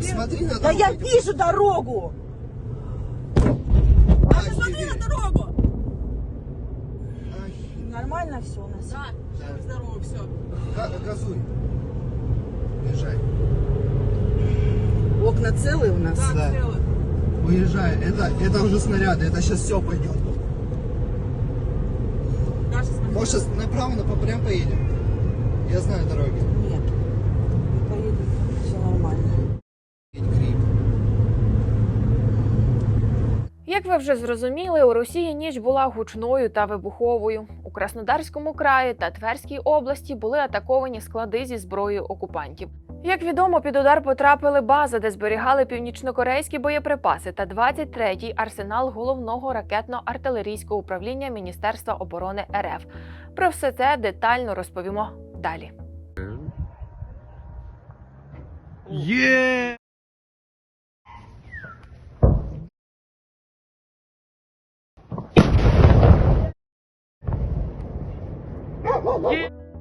Смотри на Да я дорогу. вижу дорогу. Маша, Смотри на дорогу! Нормально все у нас. Да, Да. здорово, все. га- Газуй. Уезжай. Окна целые у нас. Да, Да. целых. Уезжай. Это, это уже снаряды. Это сейчас все пойдет. Даша. Может, сейчас направо, на прям поедем? Я знаю дороги. Як ви вже зрозуміли, у Росії ніч була гучною та вибуховою. У Краснодарському краї та Тверській області були атаковані склади зі зброєю окупантів. Як відомо, під удар потрапили бази, де зберігали північнокорейські боєприпаси, та 23-й арсенал головного ракетно-артилерійського управління Міністерства оборони РФ. Про все це детально розповімо далі. Є!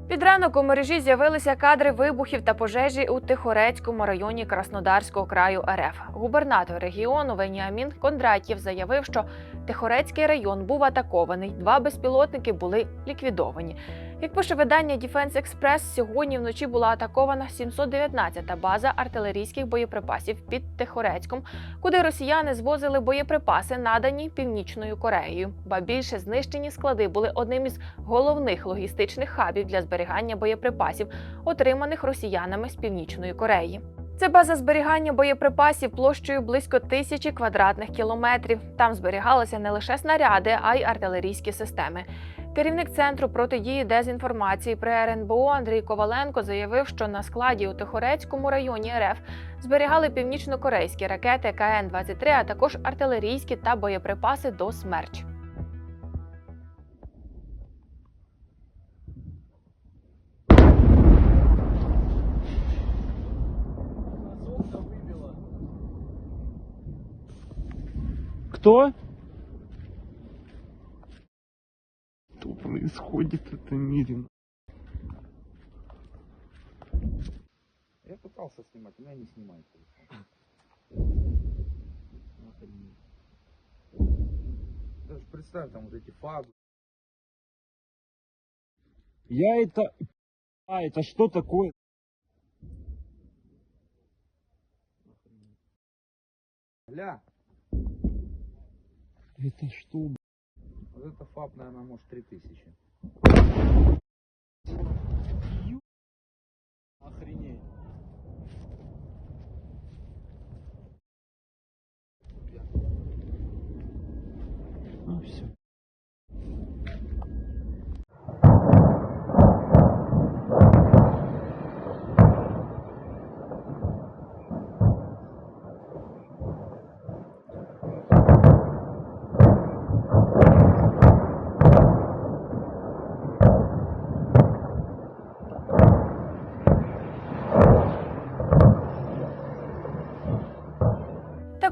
Під ранок у мережі з'явилися кадри вибухів та пожежі у Тихорецькому районі Краснодарського краю РФ. Губернатор регіону Веніамін Кондратів заявив, що Тихорецький район був атакований. Два безпілотники були ліквідовані. Як пише видання Defense Express, сьогодні вночі була атакована 719-та база артилерійських боєприпасів під Тихорецьком, куди росіяни звозили боєприпаси, надані Північною Кореєю. Ба більше знищені склади були одним із головних логістичних хабів для зберігання боєприпасів, отриманих росіянами з Північної Кореї. Це база зберігання боєприпасів площею близько тисячі квадратних кілометрів. Там зберігалися не лише снаряди, а й артилерійські системи. Керівник центру протидії дезінформації при РНБО Андрій Коваленко заявив, що на складі у Тихорецькому районі РФ зберігали північнокорейські ракети КН-23, а також артилерійські та боєприпаси до смерч. Кто? Происходит в этом мире? Я пытался снимать, меня не снимает. Даже представь, там вот эти фазы. Я это... А, это что такое? Ля, Это что? вот это фаб, наверное, может 3000. Охренеть. А, все.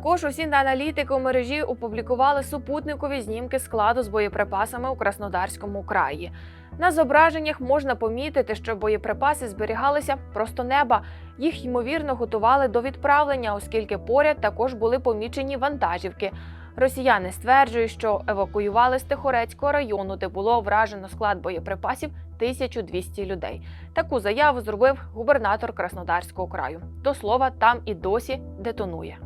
Також усі аналітики у мережі опублікували супутникові знімки складу з боєприпасами у Краснодарському краї. На зображеннях можна помітити, що боєприпаси зберігалися просто неба. Їх ймовірно готували до відправлення, оскільки поряд також були помічені вантажівки. Росіяни стверджують, що евакуювали з Тихорецького району, де було вражено склад боєприпасів 1200 людей. Таку заяву зробив губернатор Краснодарського краю. До слова, там і досі детонує.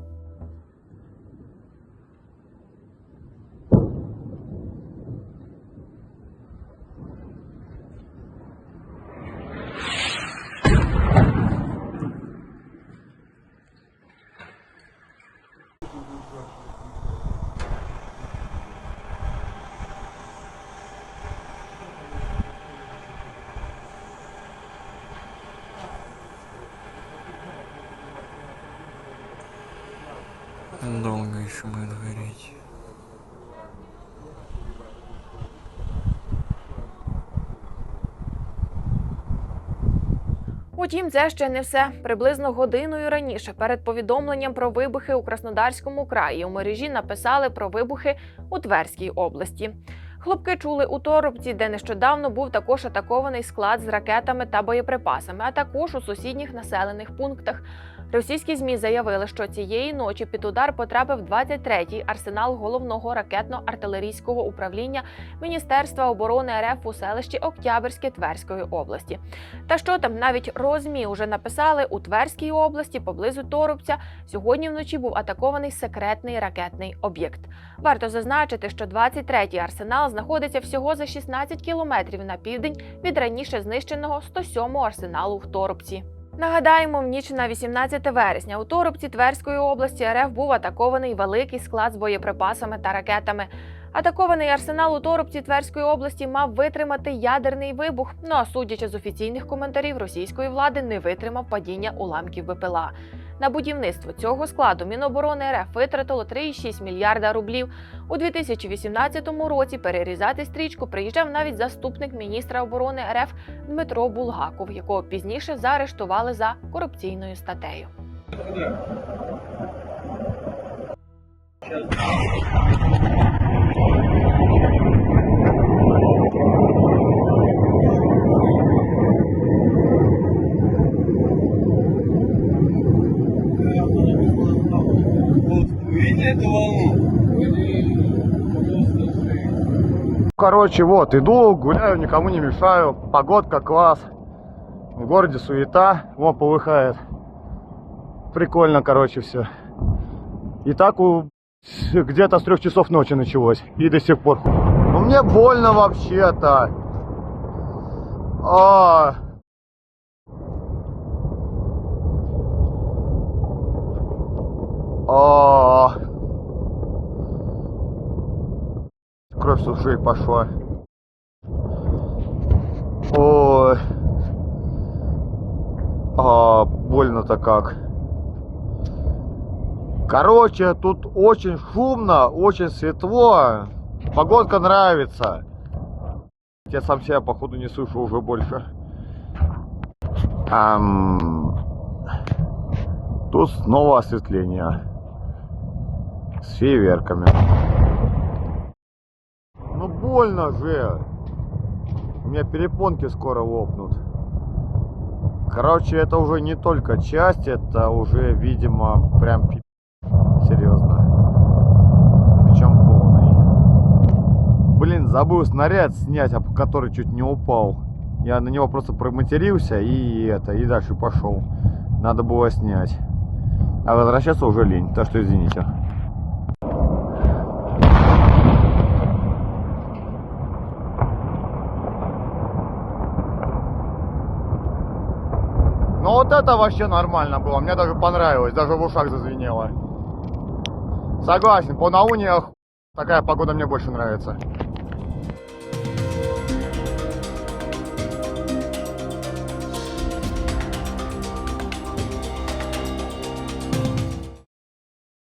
Долго еще будет гореть. Утім, це ще не все. Приблизно годиною раніше, перед повідомленням про вибухи у Краснодарському краї, у мережі написали про вибухи у Тверській області. Хлопки чули у Торопці, де нещодавно був також атакований склад з ракетами та боєприпасами, а також у сусідніх населених пунктах. Російські змі заявили, що цієї ночі під удар потрапив 23-й арсенал головного ракетно-артилерійського управління Міністерства оборони РФ у селищі Октябрьське Тверської області. Та що там навіть розмі уже написали у Тверській області поблизу Торопця. Сьогодні вночі був атакований секретний ракетний об'єкт. Варто зазначити, що 23-й арсенал знаходиться всього за 16 кілометрів на південь від раніше знищеного 107-го арсеналу в Торопці. Нагадаємо, в ніч на 18 вересня у Торопці Тверської області РФ був атакований великий склад з боєприпасами та ракетами. Атакований арсенал у Торопці Тверської області мав витримати ядерний вибух. Ну а судячи з офіційних коментарів російської влади, не витримав падіння уламків БПЛА. На будівництво цього складу Міноборони РФ витратило 3,6 мільярда рублів. У 2018 році перерізати стрічку приїжджав навіть заступник міністра оборони РФ Дмитро Булгаков, якого пізніше заарештували за корупційною статтею. Короче, вот, иду, гуляю, никому не мешаю. Погодка класс. В городе суета. Вот, полыхает. Прикольно, короче, все. И так у... где-то с трех часов ночи началось. И до сих пор. Ну, мне больно вообще-то. А. А. С ушей пошла. Ой. А, больно-то как. Короче, тут очень шумно, очень светло. Погодка нравится. Я сам себя, походу, не слышу уже больше. Ам, Тут снова осветление. С фейерверками. Больно же. У меня перепонки скоро лопнут. Короче, это уже не только часть, это уже, видимо, прям. Серьезно. Причем полный. Блин, забыл снаряд снять, об который чуть не упал. Я на него просто проматерился и это, и дальше пошел. Надо было снять. А возвращаться уже лень, так что извините. Это вообще нормально было, мне даже понравилось, даже в ушах зазвенело. Согласен, по науне такая погода мне больше нравится.